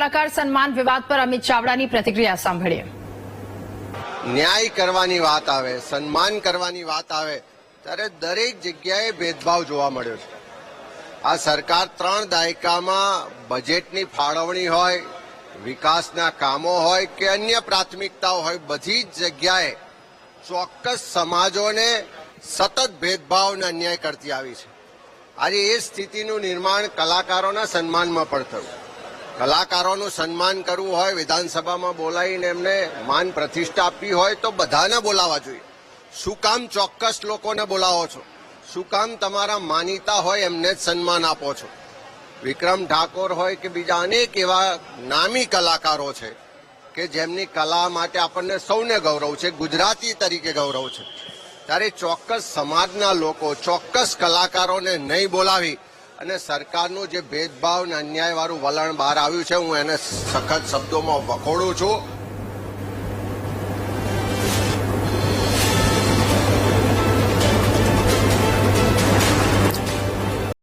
કલાકાર સન્માન વિવાદ પર અમિત ચાવડાની પ્રતિક્રિયા સાંભળીએ. ન્યાય કરવાની વાત આવે, સન્માન કરવાની વાત આવે, ત્યારે દરેક જગ્યાએ ભેદભાવ જોવા મળ્યો છે. આ સરકાર ત્રણ દાયકામાં બજેટની ફાળવણી હોય, વિકાસના કામો હોય કે અન્ય પ્રાથમિકતાઓ હોય, બધી જ જગ્યાએ ચોક્કસ સમાજોને સતત ભેદભાવ અને અન્યાય કરતી આવી છે. આજે એ સ્થિતિનું નિર્માણ કલાકારોના સન્માનમાં પણ થયું. કલાકારોનું સન્માન કરવું હોય, વિધાનસભામાં બોલાવીને એમને માન પ્રતિષ્ઠા આપવી હોય તો બધાને બોલાવવા જોઈએ. શું કામ ચોક્કસ લોકોને બોલાવો છો? શું કામ તમારા માનીતા હોય એમને જ સન્માન આપો છો? વિક્રમ ઠાકોર હોય કે બીજા અનેક એવા નામી કલાકારો છે કે જેમની કલા માટે આપણને સૌને ગૌરવ છે, ગુજરાતી તરીકે ગૌરવ છે. ત્યારે ચોક્કસ સમાજના લોકો, ચોક્કસ કલાકારોને નહીં બોલાવી અને સરકારનું જે ભેદભાવ અને અન્યાયવાળું વલણ બહાર આવ્યું છે, હું એને સખત શબ્દોમાં વખોડું છું.